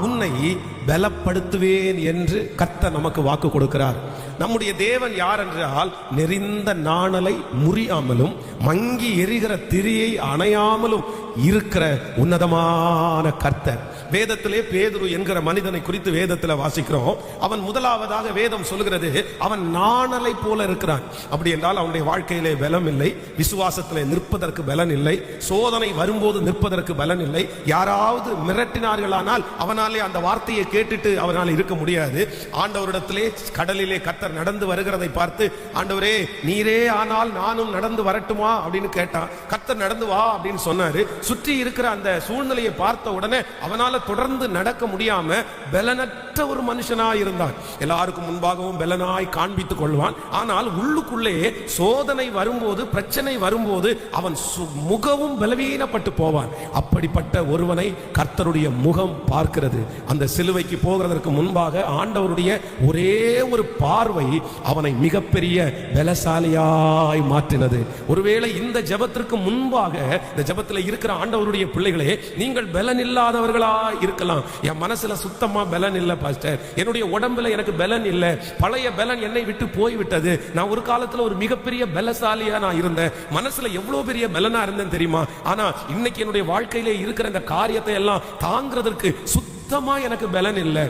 உன் உன்னை பலப்படுத்துவேன் என்று கத்த நமக்கு வாக்கு கொடுக்கிறார். நம்முடைய தேவன் யார் என்றால் நெறிந்த நாணலை முறியாமலும் மங்கி எரிகிற திரியை அணையாமலும் இருக்கிற உன்னதமான கர்த்தர். வேதத்திலே பேதுரு என்கிற மனிதனை குறித்து வேதத்தில் வாசிக்கிறோம். அவன் முதலாவதாக வேதம் சொல்கிறது அவன் நாணலை போல இருக்கிறான். அப்படி என்றால் அவனுடைய வாழ்க்கையிலே பலம் இல்லை விசுவாசத்திலே நிற்பதற்கு பலன் இல்லை சோதனை வரும்போது நிற்பதற்கு பலன் இல்லை யாராவது மிரட்டினார்களானால் அவனாலே அந்த வார்த்தையை கேட்டுட்டு அவரால் இருக்க முடியாது. ஆண்டவரிடத்திலே கடலிலே கத்தர் நடந்து வருகிறதை பார்த்து ஆண்டவரே நீரே ஆனால் நானும் நடந்து வரட்டுமா? அப்படின்னு கேட்டான். கத்தர் நடந்து வா அப்படின்னு சொன்னாரு. சுற்றி இருக்கிற அந்த சூழ்நிலையை பார்த்த உடனே அவனால தொடர்ந்து நடக்க முடியாம பலனற்ற ஒரு மனுஷனா இருந்தான். எல்லாருக்கும் முன்பாகவும் பலனாய் காண்பித்துக் கொள்வான். ஆனால் உள்ளுக்குள்ளே சோதனை வரும்போது பிரச்சனை வரும்போது அவன் சு- முகமும் பலவீனப்பட்டு போவான். அப்படிப்பட்ட ஒருவனை கர்த்தருடைய முகம் பார்க்கிறது. அந்த சிலுவைக்கு போகிறதற்கு முன்பாக ஆண்டவருடைய ஒரே ஒரு பார்வை அவனை மிகப்பெரிய பலசாலியாய் மாற்றினது. ஒருவேளை இந்த ஜெபத்திற்கு முன்பாக இந்த ஜபத்தில் இருக்கிற ஆண்டவருடைய பிள்ளைகளே நீங்கள் பலன் இல்லாதவர்களா இருக்கலாம். என் மனசுல சுத்தமா பலன் இல்ல பாஸ்டர். என்னுடைய உடம்புல எனக்கு பலன் இல்லை. பழைய பலன் என்னை விட்டு போய் விட்டது நான் ஒரு காலத்துல ஒரு மிகப்பெரிய பலசாலியா நான் இருந்தேன். மனசுல எவ்வளவு பெரிய பலனா இருந்தேன் தெரியுமா? ஆனா இன்னைக்கு என்னுடைய வாழ்க்கையிலே இருக்கிற இந்த காரியத்தை எல்லாம் தாங்கிறதற்கு சுத்தமா எனக்கு பலன் இல்லை.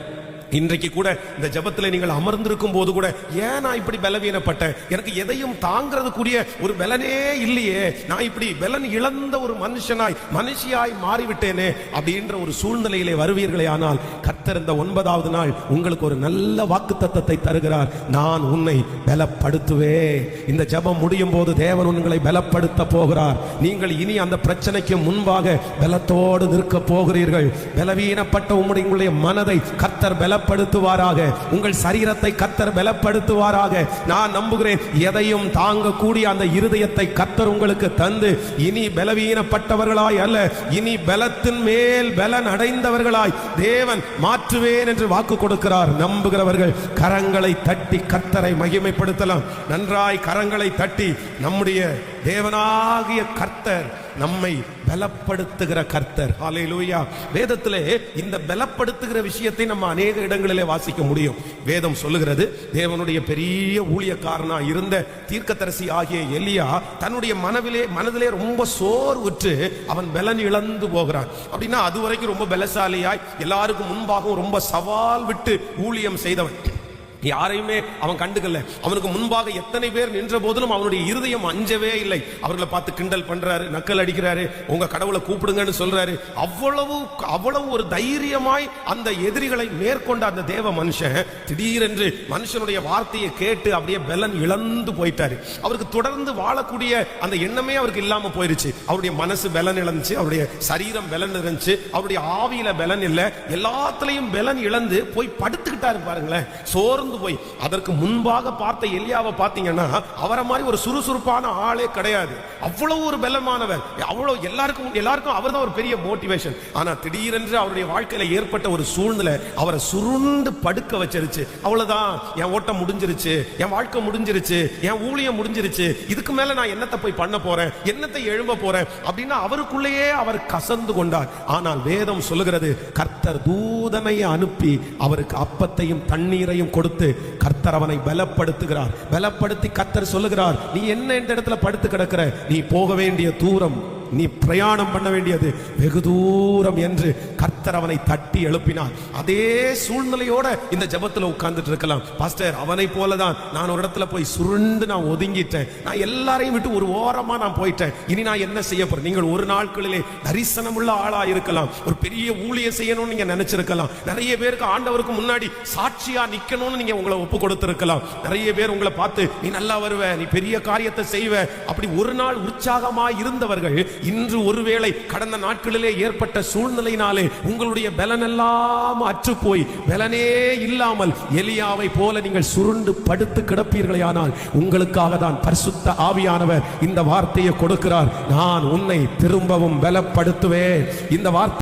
இன்றைக்கு கூட இந்த ஜெபத்துல நீங்கள் அமர்ந்திருக்கும் போது கூட ஏன் நான் இப்படி பலவீனப்பட்டேன்? எனக்கு எதையும் தாங்கிறதுக்குரிய ஒரு பலனே இல்லையே. நான் இப்படி பலன் இழந்த ஒரு மனுஷனாய் மனுஷியாய் மாறிவிட்டேனே அப்படின்ற ஒரு சூழ்நிலையிலே வருவீர்களே ஆனால் கத்திருந்த இந்த ஒன்பதாவது நாள் உங்களுக்கு ஒரு நல்ல வாக்குத்தத்தத்தை தருகிறார். நான் உன்னை பலப்படுத்துவே இந்த ஜெபம் முடியும் போது தேவன் உங்களை பலப்படுத்த போகிறார். நீங்கள் இனி அந்த பிரச்சனைக்கு முன்பாக பலத்தோடு நிற்க போகிறீர்கள். பலவீனப்பட்ட உங்களுடைய மனதை கத்தர் பல பலப்படுத்துவாராக. உங்கள் சரீரத்தை கத்தர் பலப்படுத்துவாராக. நான் நம்புகிறேன் எதையும் தாங்கக்கூடிய அந்த இருதயத்தை கத்தர் உங்களுக்கு தந்து இனி பலவீனப்பட்டவர்களாய் அல்ல இனி பலத்தின் மேல் பலன் அடைந்தவர்களாய் தேவன் மாற்றுவேன் என்று வாக்கு கொடுக்கிறார். நம்புகிறவர்கள் கரங்களை தட்டி கத்தரை மகிமைப்படுத்தலாம். நன்றாய் கரங்களை தட்டி நம்முடைய தேவனாகிய கர்த்தர் நம்மை பலப்படுத்துகிற கர்த்தர். ஹalleluya. வேதத்திலே இந்த பலப்படுத்துகிற விஷயத்தை நம்ம அநேக இடங்களிலே வாசிக்க முடியும். வேதம் சொல்லுகிறது தேவனுடைய பெரிய ஊழியக்காரனா இருந்த தீர்க்கதரிசி ஆகிய எலியா தன்னுடைய மனவிலே மனதிலே ரொம்ப சோர்வுற்று அவன் பலன் இழந்து போகிறான். அப்படின்னா அது வரைக்கும் ரொம்ப பலசாலியாய் எல்லாருக்கும் முன்பாகவும் ரொம்ப சவால் விட்டு ஊழியம் செய்தவன். யாரையுமே அவன் கண்டுக்கல. அவனுக்கு முன்பாக எத்தனை பேர் நின்ற போதிலும் அவனுடைய இருதயம் அஞ்சவே இல்லை. அவர்களை பார்த்து கிண்டல் பண்றாரு நக்கல் அடிக்கிறாரு உங்க கடவுளை கூப்பிடுங்கன்னு சொல்றாரு. அவ்வளவு அவ்வளவு ஒரு தைரியமாய் அந்த எதிரிகளை மேற்கொண்ட அந்த தேவ மனுஷன் திடீரென்று மனுஷனுடைய வார்த்தையை கேட்டு அப்படியே பலன் இழந்து போயிட்டாரு. அவருக்கு தொடர்ந்து வாழக்கூடிய அந்த எண்ணமே அவருக்கு இல்லாம போயிருச்சு. அவருடைய மனசு பலன் இழந்துச்சு அவருடைய சரீரம் பலன் இருந்துச்சு அவருடைய ஆவியில பலன் இல்லை. எல்லாத்துலயும் பலன் இழந்து போய் படுத்துக்கிட்டாரு பாருங்களேன். சோர்ந்து போய் அதற்கு முன்பாக பார்த்த எலியாவை பார்த்தீங்கன்னா அவரை மாதிரி ஒரு சுறுசுறுப்பான ஆளே கிடையாது. அவ்வளவு ஒரு பலமானவர். அவ்வளவு எல்லாருக்கும் எல்லாருக்கும் அவர் தான் ஒரு பெரிய மோட்டிவேஷன் ஆனா திடீரென்று அவருடைய வாழ்க்கையில ஏற்பட்ட ஒரு சூழ்நிலை அவரை சுருண்டு படுக்க வச்சிருச்சு. அவ்வளவுதான். என் ஓட்டம் முடிஞ்சிருச்சு. என் வாழ்க்கை முடிஞ்சிருச்சு. என் ஊழியம் முடிஞ்சிருச்சு. இதுக்கு மேல நான் என்னத்தை போய் பண்ண போறேன்? என்னத்தை எழும்ப போறேன்? அப்படின்னா அவருக்குள்ளேயே அவர் கசந்து கொண்டார். ஆனால் வேதம் சொல்லுகிறது கர்த்தர் தூதனை அனுப்பி அவருக்கு அப்பத்தையும் தண்ணீரையும் கொடுத்து கர்த்தர் அவனை பலப்படுத்துகிறார். பலப்படுத்தி கர்த்தர் சொல்லுகிறார் நீ என்ன இந்த இடத்துல படுத்து கிடக்கிற? நீ போக வேண்டிய தூரம் நீ பிரயாணம் பண்ண வேண்டியது வெகு தூரம் என்று கர்த்தர் அவனை தட்டி எழுப்பினார். அதே சூழ்நிலையோட இந்த ஜெபத்துல உட்கார்ந்துட்டு இருக்கலாம். பாஸ்டர் அவனை போலதான். நான் ஒரு இடத்துல போய் சுருண்டு நான் ஒதுங்கிட்டேன். நான் எல்லாரையும் விட்டு ஒரு ஓரமா நான் போயிட்டேன். இனி நான் என்ன செய்ய போறேன்? நீங்கள் ஒரு நாட்களிலே தரிசனமுள்ள ஆளா இருக்கலாம். ஒரு பெரிய ஊழியம் செய்யணும்னு நீங்க நினைச்சிருக்கலாம். நிறைய பேருக்கு ஆண்டவருக்கு முன்னாடி சாட்சியா நிக்கணும்னு நீங்க உங்களை ஒப்பு கொடுத்திருக்கலாம். நிறைய பேர் உங்களை பார்த்து நீ நல்லா வருவ நீ பெரிய காரியத்தை செய்வ. அப்படி ஒரு நாள் உற்சாகமா இருந்தவர்கள் இன்று ஒருவேளை கடந்த நாட்களிலே ஏற்பட்ட சூழ்நிலையினாலே உங்களுடைய பலனெல்லாம் அற்று போய் பலனே இல்லாமல் எலியாவை போல நீங்கள் சுருண்டு படுத்து கிடப்பீர்களே ஆனால் உங்களுக்காக தான் பரிசுத்த ஆவியானவர் இந்த வார்த்தையை கொடுக்கிறார். நான் உன்னை திரும்பவும் பலப்படுத்துவேன். இந்த வார்த்தை